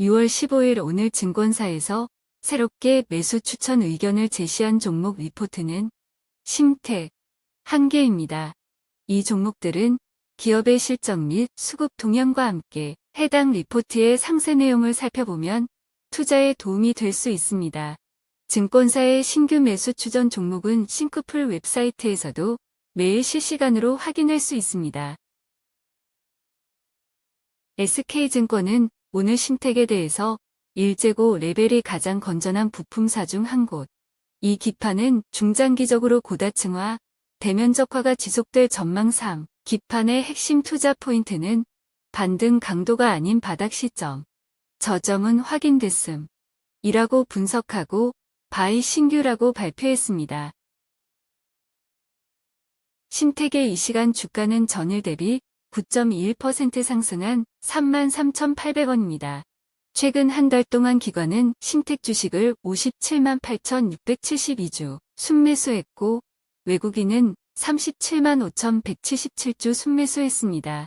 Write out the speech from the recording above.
(6월 15일) 오늘 증권사에서 새롭게 매수 추천 의견을 제시한 종목 리포트는 심택, 한계입니다. 이 종목들은 기업의 실적 및 수급 동향과 함께 해당 리포트의 상세 내용을 살펴보면 투자에 도움이 될 수 있습니다. 증권사의 신규 매수 추전 종목은 싱크풀 웹사이트에서도 매일 실시간으로 확인할 수 있습니다. SK증권은 오늘 신택에 대해서 일제고 레벨이 가장 건전한 부품사 중 한 곳. 이 기판은 중장기적으로 고다층화, 대면적화가 지속될 전망 3. 기판의 핵심 투자 포인트는 반등 강도가 아닌 바닥 시점. 저점은 확인됐음. 이라고 분석하고 바이 신규라고 발표했습니다. 신택의 이 시간 주가는 전일 대비 9.21% 상승한 33,800원입니다. 최근 한 달 동안 기관은 신택 주식을 57만 8,672주 순매수했고 외국인은 37만 5,177주 순매수했습니다.